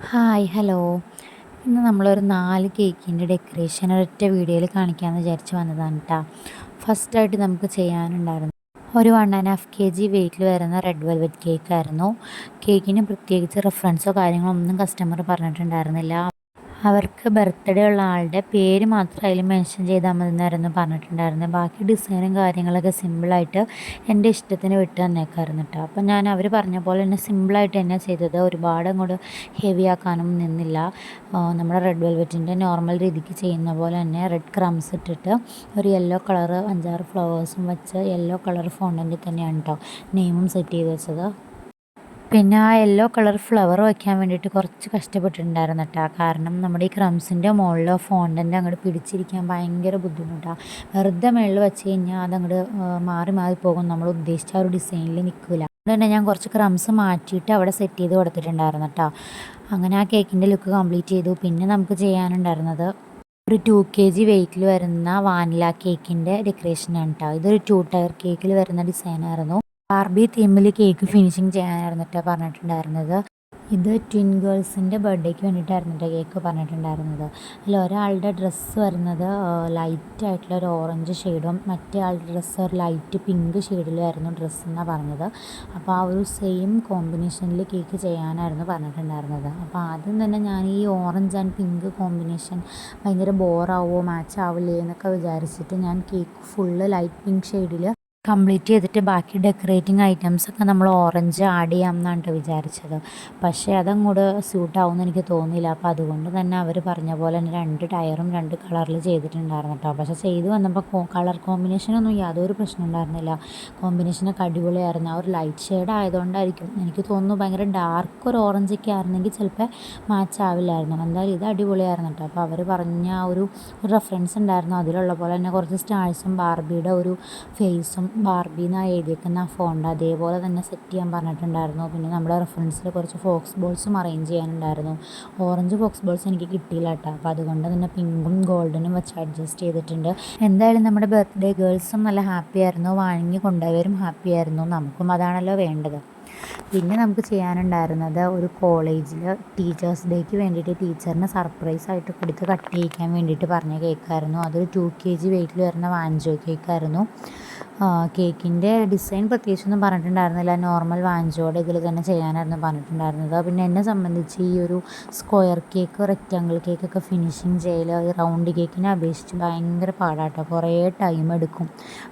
Hi hello. ഇന്ന് നമ്മളൊരു നാല് കേക്കിന്റെ ഡെക്കറേഷൻ ഒരൊറ്റ വീഡിയോയിൽ കാണിക്കാമെന്ന് വിചാരിച്ച് വന്നതാണ് കേട്ടോ ഫസ്റ്റായിട്ട് നമുക്ക് ചെയ്യാനുണ്ടായിരുന്നു ഒരു one and half K G വെയിറ്റിൽ വരുന്ന റെഡ് വെൽവെറ്റ് കേക്കായിരുന്നു കേക്കിന് പ്രത്യേകിച്ച് റെഫറൻസോ കാര്യങ്ങളോ ഒന്നും കസ്റ്റമർ പറഞ്ഞിട്ടുണ്ടായിരുന്നില്ല. അവർക്ക് ബർത്ത്ഡേ ഉള്ള ആളുടെ പേര് മാത്രം അതിൽ മെൻഷൻ ചെയ്താൽ മതി എന്നായിരുന്നു പറഞ്ഞിട്ടുണ്ടായിരുന്നത്. ബാക്കി ഡിസൈനും കാര്യങ്ങളൊക്കെ സിമ്പിളായിട്ട് എന്റെ ഇഷ്ടത്തിന് വിട്ട് തന്നേക്കായിരുന്നു കേട്ടോ അപ്പം ഞാൻ അവർ പറഞ്ഞ പോലെ തന്നെ സിമ്പിളായിട്ട് തന്നെ ചെയ്തത്. ഒരുപാട് അങ്ങോട്ട് ഹെവി ആക്കാനും നിന്നില്ല. നമ്മുടെ റെഡ് വെൽവെറ്റിന്റെ നോർമൽ രീതിക്ക് ചെയ്യുന്ന പോലെ തന്നെ റെഡ് ക്രംസ് ഇട്ടിട്ട് ഒരു യെല്ലോ കളർ അഞ്ചാറ് ഫ്ലവേഴ്സും വെച്ച് യെല്ലോ കളർ ഫോണ്ടന്റിൽ തന്നെയാണ് കേട്ടോ നെയിമും സെറ്റ് ചെയ്ത് വെച്ചത്. പിന്നെ ആ യെല്ലോ കളർ ഫ്ലവർ വയ്ക്കാൻ വേണ്ടിയിട്ട് കുറച്ച് കഷ്ടപ്പെട്ടിട്ടുണ്ടായിരുന്നു കേട്ടോ കാരണം നമ്മുടെ ഈ ക്രംസിന്റെ മുകളിലോ ഫോണ്ടന്റ് അങ്ങോട്ട് പിടിച്ചിരിക്കാൻ ഭയങ്കര ബുദ്ധിമുട്ടാണ് വെറുതെ മുകളിൽ വെച്ച് കഴിഞ്ഞാൽ അതങ്ങോട്ട് മാറി മാറി പോകും. നമ്മൾ ഉദ്ദേശിച്ച ആ ഒരു ഡിസൈനിൽ നിൽക്കില്ല അതുകൊണ്ട് തന്നെ ഞാൻ കുറച്ച് ക്രംസ് മാറ്റിയിട്ട് അവിടെ സെറ്റ് ചെയ്ത് കൊടുത്തിട്ടുണ്ടായിരുന്നു കേട്ടോ അങ്ങനെ ആ കേക്കിന്റെ ലുക്ക് കംപ്ലീറ്റ് ചെയ്തു. പിന്നെ നമുക്ക് ചെയ്യാനുണ്ടായിരുന്നത് ഒരു ടു കെ ജി വെയിറ്റിൽ വരുന്ന വാനില കേക്കിന്റെ ഡെക്കറേഷനാണ് കേട്ടോ ഇതൊരു ടു ടയർ കേക്കിൽ വരുന്ന ഡിസൈനായിരുന്നു ബാർബി തീമിൽ കേക്ക് ഫിനിഷിങ് ചെയ്യാനായിരുന്നു കേട്ടോ പറഞ്ഞിട്ടുണ്ടായിരുന്നത്. ഇത് ട്വിൻ ഗേൾസിന്റെ ബർത്ത്ഡേക്ക് വേണ്ടിയിട്ടായിരുന്നു കേക്ക് പറഞ്ഞിട്ടുണ്ടായിരുന്നത്. അല്ല ഒരാളുടെ ഡ്രസ്സ് വരുന്നത് ലൈറ്റ് ആയിട്ടുള്ള ഒരു ഓറഞ്ച് ഷെയ്ഡും മറ്റേ ആളുടെ ഡ്രസ്സ് ഒരു ലൈറ്റ് പിങ്ക് ഷെയ്ഡിലുമായിരുന്നു ഡ്രസ്സ് എന്നാണ് പറഞ്ഞത്. അപ്പോൾ ആ ഒരു സെയിം കോമ്പിനേഷനിൽ കേക്ക് ചെയ്യാനായിരുന്നു പറഞ്ഞിട്ടുണ്ടായിരുന്നത്. അപ്പോൾ ആദ്യം തന്നെ ഞാൻ ഈ ഓറഞ്ച് ആൻഡ് പിങ്ക് കോമ്പിനേഷൻ ഭയങ്കര ബോറാവോ മാച്ച് ആവില്ലേ എന്നൊക്കെ വിചാരിച്ചിട്ട് ഞാൻ കേക്ക് ഫുള്ള് ലൈറ്റ് പിങ്ക് ഷെയ്ഡിൽ കംപ്ലീറ്റ് ചെയ്തിട്ട് ബാക്കി ഡെക്കറേറ്റിംഗ് ഐറ്റംസൊക്കെ നമ്മൾ ഓറഞ്ച് ആഡ് ചെയ്യാം എന്നാണ് വിചാരിച്ചത്. പക്ഷേ അതങ്ങോട്ട് സ്യൂട്ടാവുമെന്ന് എനിക്ക് തോന്നിയില്ല. അപ്പോൾ അതുകൊണ്ട് തന്നെ അവർ പറഞ്ഞ പോലെ തന്നെ രണ്ട് ടയറും രണ്ട് കളറിൽ ചെയ്തിട്ടുണ്ടായിരുന്നു കേട്ടോ. പക്ഷേ ചെയ്ത് വന്നപ്പോൾ കളർ കോമ്പിനേഷനൊന്നും യാതൊരു പ്രശ്നം ഉണ്ടായിരുന്നില്ല. കോമ്പിനേഷനൊക്കെ അടിപൊളിയായിരുന്നു. ആ ഒരു ലൈറ്റ് ഷെയ്ഡ് ആയതുകൊണ്ടായിരിക്കും. എനിക്ക് തോന്നുന്നു ഭയങ്കര ഡാർക്ക് ഒരു ഓറഞ്ചൊക്കെ ആയിരുന്നെങ്കിൽ ചിലപ്പോൾ മാച്ച് ആവില്ലായിരുന്നു. എന്തായാലും ഇത് അടിപൊളിയായിരുന്നു കേട്ടോ. അപ്പോൾ അവർ പറഞ്ഞ ആ ഒരു റെഫറൻസ് ഉണ്ടായിരുന്നു. അതിലുള്ള പോലെ തന്നെ കുറച്ച് സ്റ്റാഴ്സും ബാർബിയുടെ ഒരു ഫേസും ബാർബി എന്നാണ് എഴുതിയേക്കുന്ന ഫോണ്ട് അതേപോലെ തന്നെ സെറ്റ് ചെയ്യാൻ പറഞ്ഞിട്ടുണ്ടായിരുന്നു. പിന്നെ നമ്മുടെ റെഫറൻസിൽ കുറച്ച് ഫോക്സ് ബോൾസും അറേഞ്ച് ചെയ്യാനുണ്ടായിരുന്നു. ഓറഞ്ച് ഫോക്സ് ബോൾസ് എനിക്ക് കിട്ടിയില്ല കേട്ടോ അപ്പോൾ അതുകൊണ്ട് തന്നെ പിങ്കും ഗോൾഡനും വെച്ച് അഡ്ജസ്റ്റ് ചെയ്തിട്ടുണ്ട്. എന്തായാലും നമ്മുടെ ബർത്ത്ഡേ ഗേൾസും നല്ല ഹാപ്പി ആയിരുന്നു. വാങ്ങി കൊണ്ടുപോയവരും ഹാപ്പി ആയിരുന്നു. നമുക്കും അതാണല്ലോ വേണ്ടത്. പിന്നെ നമുക്ക് ചെയ്യാനുണ്ടായിരുന്നത് ഒരു കോളേജിൽ ടീച്ചേഴ്സ് ഡേക്ക് വേണ്ടിയിട്ട് ടീച്ചറിന് സർപ്രൈസ് ആയിട്ട് കൊടുത്ത് കട്ട് ചെയ്യിക്കാൻ വേണ്ടിയിട്ട് പറഞ്ഞ കേക്കായിരുന്നു അതൊരു ടു കെ ജി വെയിറ്റിൽ വരുന്ന വാഞ്ചോ കേക്കായിരുന്നു കേക്കിന്റെ ഡിസൈൻ പ്രത്യേകിച്ചൊന്നും പറഞ്ഞിട്ടുണ്ടായിരുന്നില്ല. നോർമൽ വാഞ്ചോടെ ഇതിൽ തന്നെ ചെയ്യാനായിരുന്നു പറഞ്ഞിട്ടുണ്ടായിരുന്നത്. പിന്നെ എന്നെ സംബന്ധിച്ച് ഈ ഒരു സ്ക്വയർ കേക്ക് റെക്റ്റാങ്കിൾ കേക്കൊക്കെ ഫിനിഷിങ് ചെയ്യൽ ഈ റൗണ്ട് കേക്കിനെ അപേക്ഷിച്ച് ഭയങ്കര പാടാട്ടോ. കുറേ ടൈം എടുക്കും.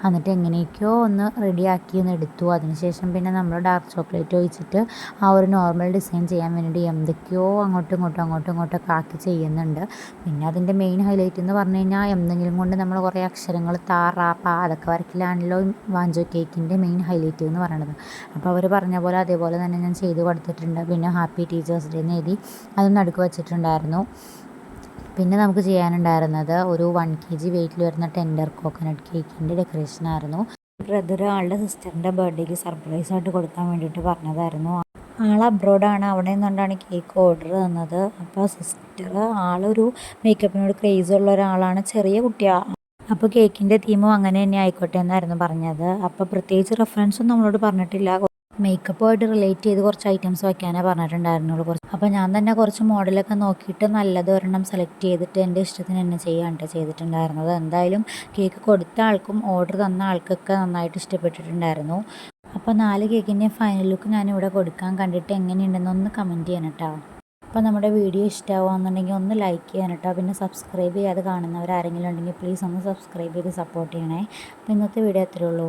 എന്നിട്ട് എങ്ങനെയൊക്കെയോ ഒന്ന് റെഡിയാക്കി ഒന്ന് എടുത്തു. അതിനുശേഷം പിന്നെ നമ്മൾ ഡാർക്ക് ചോക്ലേറ്റ് ഒഴിച്ചിട്ട് ആ ഒരു നോർമൽ ഡിസൈൻ ചെയ്യാൻ വേണ്ടിയിട്ട് എന്തൊക്കെയോ അങ്ങോട്ടും ഇങ്ങോട്ടും അങ്ങോട്ടും ഇങ്ങോട്ടൊക്കെ ആക്കി ചെയ്യുന്നുണ്ട്. പിന്നെ അതിന്റെ മെയിൻ ഹൈലൈറ്റ് എന്ന് പറഞ്ഞു കഴിഞ്ഞാൽ എന്തെങ്കിലും കൊണ്ട് നമ്മൾ കുറേ അക്ഷരങ്ങൾ താറാപ്പ അതൊക്കെ വരയ്ക്കലാണല്ലോ വാഞ്ചോ കേക്കിന്റെ മെയിൻ ഹൈലൈറ്റ് എന്ന് പറയുന്നത് അപ്പോൾ അവർ പറഞ്ഞ പോലെ അതേപോലെ തന്നെ ഞാൻ ചെയ്ത് കൊടുത്തിട്ടുണ്ട്. പിന്നെ ഹാപ്പി ടീച്ചേഴ്സ് ഡേ എന്ന് എഴുതി അതൊന്നും നടുക്ക് വെച്ചിട്ടുണ്ടായിരുന്നു. പിന്നെ നമുക്ക് ചെയ്യാനുണ്ടായിരുന്നത് ഒരു വൺ കെ ജി വെയിറ്റിൽ വരുന്ന ടെൻഡർ കോക്കനട്ട് കേക്കിന്റെ ഡെക്കറേഷൻ ആയിരുന്നു. ബ്രദർ ആളുടെ സിസ്റ്ററിന്റെ ബർത്ത്ഡേക്ക് സർപ്രൈസ് ആയിട്ട് കൊടുക്കാൻ വേണ്ടിയിട്ട് പറഞ്ഞതായിരുന്നു. ആൾ അബ്രോഡാണ് അവിടെ നിന്നുകൊണ്ടാണ് കേക്ക് ഓർഡർ തന്നത്. അപ്പോൾ സിസ്റ്റർ ആളൊരു മേക്കപ്പിനോട് ക്രേസ് ഉള്ള ഒരാളാണ്. ചെറിയ കുട്ടിയാണ് അപ്പോൾ കേക്കിന്റെ തീമും അങ്ങനെ തന്നെ ആയിക്കോട്ടെ എന്നായിരുന്നു പറഞ്ഞത്. അപ്പോൾ പ്രത്യേകിച്ച് റെഫറൻസും നമ്മളോട് പറഞ്ഞിട്ടില്ല. മേക്കപ്പുമായിട്ട് റിലേറ്റ് ചെയ്ത് കുറച്ച് ഐറ്റംസ് വയ്ക്കാനേ പറഞ്ഞിട്ടുണ്ടായിരുന്നുള്ളൂ കുറച്ച്. അപ്പോൾ ഞാൻ തന്നെ കുറച്ച് മോഡലൊക്കെ നോക്കിയിട്ട് നല്ലത് ഒരെണ്ണം സെലക്ട് ചെയ്തിട്ട് എന്റെ ഇഷ്ടത്തിന് തന്നെ ചെയ്യാണ്ട് ചെയ്തിട്ടുണ്ടായിരുന്നത്. എന്തായാലും കേക്ക് കൊടുത്ത ആൾക്കും ഓർഡർ തന്ന ആൾക്കൊക്കെ നന്നായിട്ട് ഇഷ്ടപ്പെട്ടിട്ടുണ്ടായിരുന്നു. അപ്പോൾ നാല് കേക്കിന്റെ ഫൈനൽ ലുക്ക് ഞാനിവിടെ കൊടുക്കാൻ കണ്ടിട്ട് എങ്ങനെയുണ്ടെന്നൊന്ന് കമന്റ് ചെയ്യണം കേട്ടോ അപ്പോൾ നമ്മുടെ വീഡിയോ ഇഷ്ടമാവുകയെന്നുണ്ടെങ്കിൽ ഒന്ന് ലൈക്ക് ചെയ്യാൻ കേട്ടോ. പിന്നെ സബ്സ്ക്രൈബ് ചെയ്യാതെ കാണുന്നവർ ആരെങ്കിലും ഉണ്ടെങ്കിൽ പ്ലീസ് ഒന്ന് സബ്സ്ക്രൈബ് ചെയ്ത് സപ്പോർട്ട് ചെയ്യണേ. അപ്പോൾ ഇന്നത്തെ വീഡിയോ അത്രേ ഉള്ളൂ.